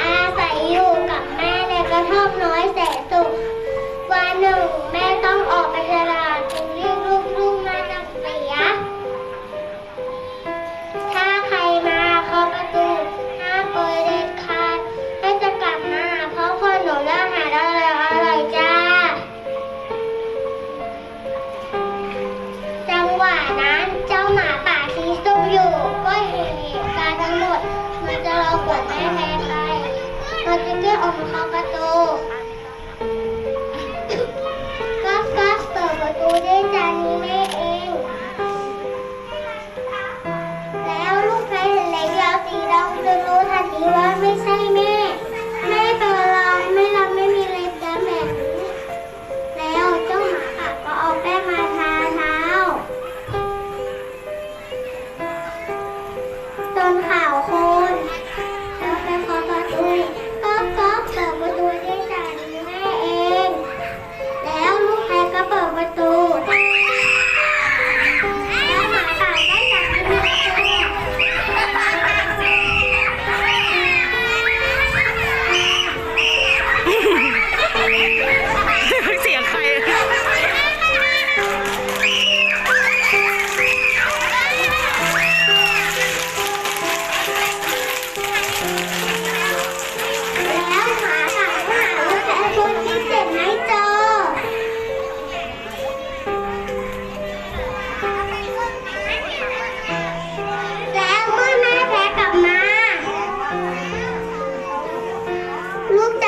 อาศัยอยู่กับแม่ในกระท่อมน้อยแสนสุขวันหนึ่งแม่ต้องออกไปตลาดจึงเรียกลูกลูกมาจักเสีย ถ้าใครมาเคาะประตูห้าเปิดเด็ดขาดให้จะกลับมาเพราะคนหนูเลือหาได้เลยอร่อยจ้า จังหวะนั้นเจ้าหมาป่า พระเจ้าอมคองกระตู Look